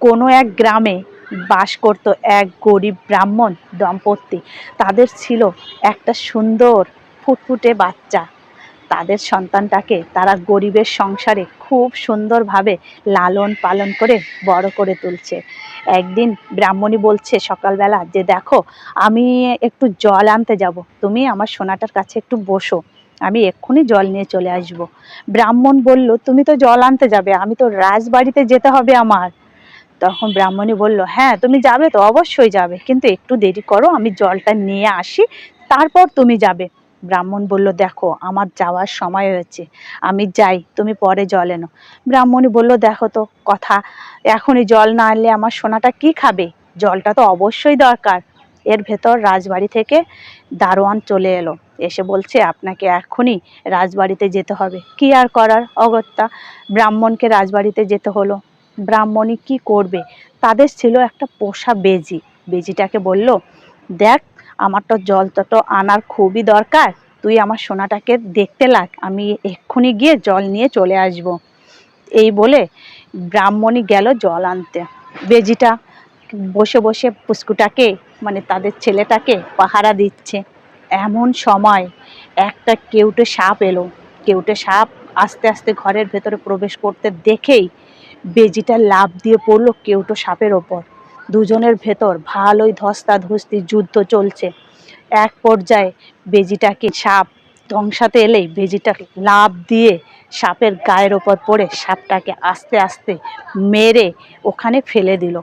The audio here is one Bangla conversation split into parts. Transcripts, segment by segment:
কোনো এক গ্রামে বাস করত এক গরিব ব্রাহ্মণ দম্পতি। তাদের ছিল একটা সুন্দর, ফুটফুটে বাচ্চা। তাদের সন্তানটাকে তারা গরিবের সংসারে খুব সুন্দরভাবে লালন পালন করে বড় করে তুলছে। একদিন ব্রাহ্মণী বলছে সকালবেলা যে, দেখো, আমি একটু জল আনতে যাব। তুমি আমার সোনাটার কাছে একটু বসো। আমি এক্ষুনি জল নিয়ে চলে আসব। ব্রাহ্মণ বলল, তুমি তো জল আনতে যাবে। আমি তো রাজবাড়িতে যেতে হবে আমার। তখন ব্রাহ্মণী বলল হ্যাঁ তুমি যাবে তো, অবশ্যই যাবে। কিন্তু একটু দেরি করো, আমি জলটা নিয়ে আসি, তারপর তুমি যাবে। ব্রাহ্মণ বলল, দেখো, আমার যাওয়ার সময় হয়েছে, আমি যাই, তুমি পরে জল এনো। ব্রাহ্মণী বলল, দেখো তো, কথা, এখনই জল না আনলে আমার সোনাটা কি খাবে? জলটা তো অবশ্যই দরকার। এর ভেতর রাজবাড়ি থেকে দারোয়ান চলে এলো। এসে বলছে, আপনাকে এখনই রাজবাড়িতে যেতে হবে। কি আর করার, অগত্যা? ব্রাহ্মণকে রাজবাড়িতে যেতে হলো। ব্রাহ্মণী কি করবে? তাদের ছিল একটা পোষা বেজি। বেজিটাকে বলল, দেখ, আমার তো জল তো আনার খুবই দরকার। তুই আমার সোনাটাকে দেখতে লাগ, আমি এক্ষুনি গিয়ে জল নিয়ে চলে আসব। এই বলে ব্রাহ্মণী গেল জল আনতে। বেজিটা বসে বসে পুস্কুটাকে মানে তাদের ছেলেটাকে পাহারা দিচ্ছে। এমন সময় একটা কেউটে সাপ এলো। কেউটে সাপ আস্তে আস্তে ঘরের ভেতরে প্রবেশ করতে দেখেই বেজিটা লাভ দিয়ে পড়ল কেউটো সাপের ওপর। দুজনের ভেতর ভালোই ধস্তাধস্তি যুদ্ধ চলছে। এক পর্যায়ে বেজিটাকে সাপ ধ্বংসাতে এলেই বেজিটা লাভ দিয়ে সাপের গায়ের ওপর পড়ে সাপটাকে আস্তে আস্তে মেরে ওখানে ফেলে দিল।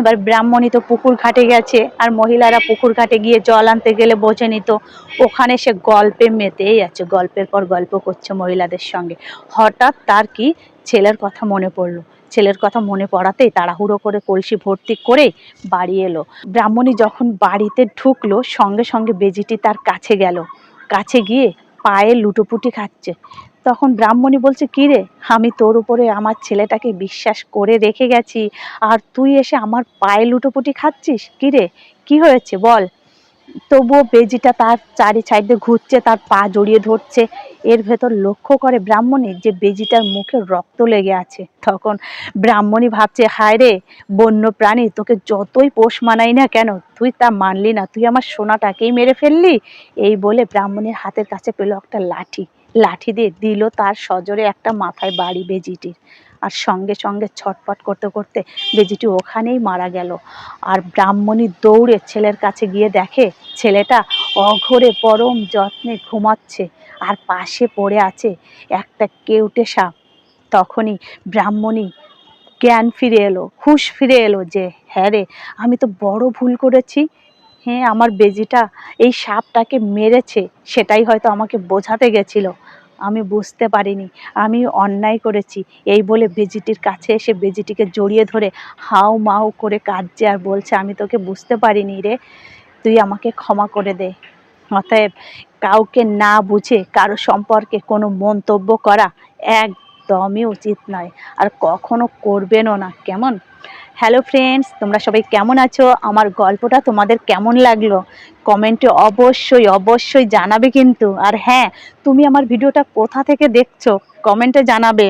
এবার ব্রাহ্মণী তো পুকুর ঘাটে গেছে আর মহিলারা পুকুর ঘাটে গিয়ে জল আনতে গেলে বোঝে নিত ওখানে সে গল্পে মেতেই আছে, গল্পের পর গল্প করছে মহিলাদের সঙ্গে। হঠাৎ তার কি ছেলের কথা মনে পড়ল। ছেলের কথা মনে পড়াতেই তাড়াহুড়ো করে কলসি ভর্তি করে বাড়ি এলো। ব্রাহ্মণী যখন বাড়িতে ঢুকলো, সঙ্গে সঙ্গে বেজিটি তার কাছে গেল। কাছে গিয়ে পায়ে লুটোপুটি খাচ্ছে। তখন ব্রাহ্মণী বলছে, কি রে, আমি তোর উপরে আমার ছেলেটাকে বিশ্বাস করে রেখে গেছি। আর তুই এসে আমার পায়ে লুটোপুটি খাচ্ছিস? কি রে, কি হয়েছে বল? তবুও বেজিটা তার চারি সাইডে ঘুরছে, তার পা জড়িয়ে ধরছে। এর ভেতর লক্ষ্য করে ব্রাহ্মণী যে বেজিটার মুখে রক্ত লেগে আছে। তখন ব্রাহ্মণী ভাবছে, হায় রে বন্য প্রাণী তোকে যতই পোষ মানাই না কেন, তুই তা মানলি না, তুই আমার সোনাটাকেই মেরে ফেললি? এই বলে ব্রাহ্মণীর হাতের কাছে পেল একটা লাঠি। লাঠি দিয়ে দিল তার সজোরে একটা মাথায় বাড়ি বেজিটির। আর সঙ্গে সঙ্গে ছটপট করতে করতে বেজিটি ওখানেই মারা গেল। আর ব্রাহ্মণী দৌড়ে ছেলের কাছে গিয়ে দেখে, ছেলেটা অঘরে পরম যত্নে ঘুমাচ্ছে আর পাশে পড়ে আছে একটা কেউটে সাপ। তখনই ব্রাহ্মণী জ্ঞান ফিরে এলো, হুঁশ ফিরে এলো যে হ্যাঁ রে, আমি তো বড় ভুল করেছি। হ্যাঁ আমার বেজিটা এই সাপটাকে মেরেছে, সেটাই হয়তো আমাকে বোঝাতে গেছিল। আমি বুঝতে পারিনি, আমি অন্যায় করেছি। এই বলে বেজিটির কাছে এসে বেজিটিকে জড়িয়ে ধরে হাউ মাউ করে কাঁদছে আর বলছে, আমি তোকে বুঝতে পারিনি রে, তুই আমাকে ক্ষমা করে দে। অতএব কাউকে না বুঝে, কারও সম্পর্কে কোনো মন্তব্য করা একদমই উচিত নয়। আর কখনো করবেনও না, কেমন? হ্যালো ফ্রেন্ডস তোমরা সবাই কেমন আছো? আমার গল্পটা তোমাদের কেমন লাগল? কমেন্টে অবশ্যই অবশ্যই জানাবে কিন্তু। আর হ্যাঁ তুমি আমার ভিডিওটা কোথা থেকে দেখছ? কমেন্টে জানাবে।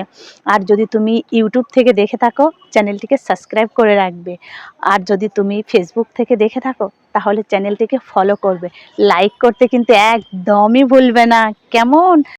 আর যদি তুমি ইউটিউব থেকে দেখে থাকো, চ্যানেলটিকে সাবস্ক্রাইব করে রাখবে। আর যদি তুমি ফেসবুক থেকে দেখে থাকো, তাহলে চ্যানেলটিকে ফলো করবে। লাইক করতে কিন্তু একদমই ভুলবে না। কেমন?